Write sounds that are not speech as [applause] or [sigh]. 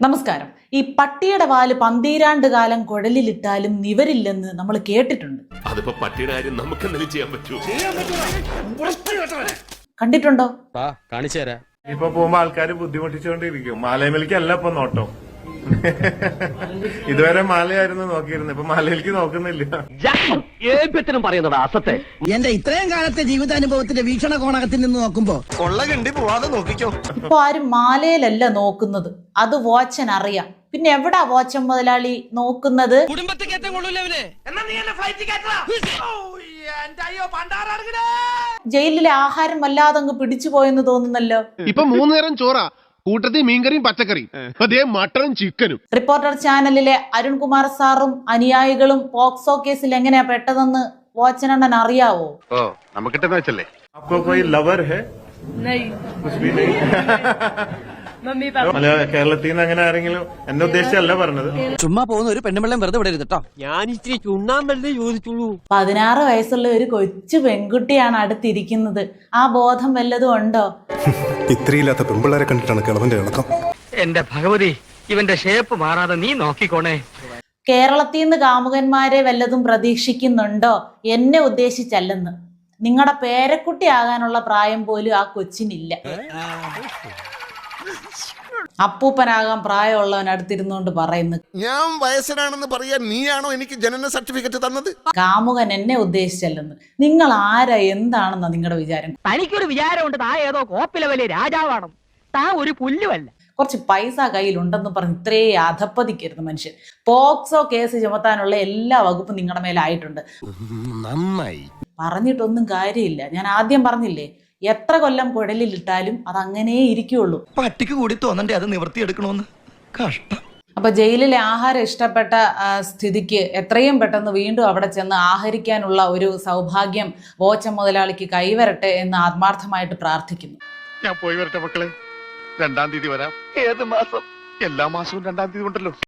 നമസ്കാരം. ഈ പട്ടിയുടെ വാൽ പന്തീരാണ്ട് കാലം കുഴലിലിട്ടാലും നിവരില്ലെന്ന് നമ്മൾ കേട്ടിട്ടുണ്ട്. അതിപ്പോ പട്ടിയുടെ കാര്യം നമുക്ക് എന്തെങ്കിലും ചെയ്യാൻ പറ്റുമോ കണ്ടിട്ടുണ്ടോ? കാണിച്ചു തരാം. ഇപ്പൊ പോകുമ്പോ ആൾക്കാര് ബുദ്ധിമുട്ടിച്ചുകൊണ്ടിരിക്കും. മാലയമേലിക്കല്ല ഇപ്പൊ നോട്ടം. [laughs] ഇതുവരെ മാലയായിരുന്നു നോക്കിയിരുന്നത് ഇപ്പൊ മാലയിലേക്ക് നോക്കുന്നില്ല. ഏപ്യത്തിനും പറയുന്നതാ അസത്തെ. എന്റെ ഇത്രയും കാലത്തെ ജീവിതാനുഭവത്തിന്റെ വീക്ഷണ കോണകത്തിൽ നിന്ന് നോക്കുമ്പോ കൊള്ളകണ്ടി പോവാതെ നോക്കിക്കോ. ഇപ്പൊ ആരും മാലയിലല്ല നോക്കുന്നത്. അത് വാച്ചൻ അറിയാം. പിന്നെ എവിടാ വാച്ചൻ മുതലാളി നോക്കുന്നത്? ജയിലിലെ ആഹാരം വല്ലാതെ അങ്ങ് പിടിച്ചു പോയെന്ന് തോന്നുന്നല്ലോ. ഇപ്പൊ മൂന്നേരം ചോറാ. കൂട്ടത്തിൽ മീൻകറിയും പച്ചക്കറിയും. അതേ മട്ടണും ചിക്കനും. റിപ്പോർട്ടർ ചാനലിലെ അരുൺകുമാർ സാറും അനുയായികളും പോക്സോ കേസിൽ എങ്ങനെയാ പെട്ടതെന്ന് വാച്ചനണ്ണൻ അറിയാവോ? ഓ നമുക്ക് വെച്ചല്ലേ? ലവർ ഹേ [laughs] കേരളത്തിൽ നിന്ന് അങ്ങനെ ആരെങ്കിലും എന്നെ ഉദ്ദേശിച്ചല്ല പറഞ്ഞത്. ചുമ്മാ പോകുന്ന ഒരു പെണ്ണുമ്പെള്ളം വെറുതെ വിടരുത് കേട്ടോ ഞാൻ ഇച്ചിരി ചുണ്ണാമ്പല്ലേ ചോദിച്ചുള്ളൂ പതിനാറ് വയസ്സുള്ള ഒരു കൊച്ചു പെൺകുട്ടിയാണ് അടുത്തിരിക്കുന്നത്. ആ ബോധം വല്ലതും ഉണ്ടോ? [laughs] ഇത്രയില്ലാത്ത പെമ്പിള്ളേരെ കണ്ടിട്ടാണ് കിളവന്റെ ഇളക്കം. എന്റെ ഭഗവതി ഇവന്റെ ഷേപ്പ് മാറാതെ നീ നോക്കിക്കോണേ. കേരളത്തിൽ നിന്ന് കാമുകന്മാരെ വല്ലതും പ്രതീക്ഷിക്കുന്നുണ്ടോ? എന്നെ ഉദ്ദേശിച്ചല്ലെന്ന്. നിങ്ങളുടെ പേരക്കുട്ടി ആകാനുള്ള പ്രായം പോലും ആ കൊച്ചിനില്ല. അപ്പൂപ്പനാകാൻ പ്രായമുള്ളവൻ അടുത്തിരുന്നുകൊണ്ട് പറയുന്നു ഞാൻ വയസ്സനാണെന്ന് പറയാൻ നീയാണോ എനിക്ക് ജനന സർട്ടിഫിക്കറ്റ് തന്നത്? കാമുകൻ എന്നെ ഉദ്ദേശിച്ചല്ലെന്ന്. നിങ്ങൾ ആരാ എന്താണെന്നാ നിങ്ങളുടെ വിചാരം? തനിക്കൊരു വിചാരമുണ്ട് താ ഏതോ കോപ്പിലെ വലിയ രാജാവാണ് താ ഒരു പുല്ലുമല്ല. കുറച്ച് പൈസ കയ്യിലുണ്ടെന്ന് പറഞ്ഞ് ഇത്രേ അധപ്പതിക്കരുത് മനുഷ്യൻ. പോക്സോ കേസ് ചുമത്താനുള്ള എല്ലാ വകുപ്പും നിങ്ങളുടെ മേലായിട്ടുണ്ട്. നന്നായി. പറഞ്ഞിട്ടൊന്നും കാര്യമില്ല. ഞാൻ ആദ്യം പറഞ്ഞില്ലേ എത്ര കൊല്ലം കുഴലിലിട്ടാലും അത് അങ്ങനെ ഇരിക്കുള്ളൂ പട്ടിക്ക് കൂടി തോന്നണ്ടേ അത് നിവർത്തിയെടുക്കണമെന്ന് കഷ്ടം. അപ്പൊ ജയിലിലെ ആഹാരം ഇഷ്ടപ്പെട്ട സ്ഥിതിക്ക് എത്രയും പെട്ടെന്ന് വീണ്ടും അവിടെ ചെന്ന് ആഹരിക്കാനുള്ള ഒരു സൗഭാഗ്യം വോച്ച മുതലാളിക്ക് കൈവരട്ടെ എന്ന് ആത്മാർത്ഥമായിട്ട് പ്രാർത്ഥിക്കുന്നു. ഞാൻ പോയി വരട്ടെ മക്കളെ. രണ്ടാം തീയതി വരാം. ഏത് മാസം? എല്ലാ മാസവും രണ്ടാം തീയതി ഉണ്ടല്ലോ.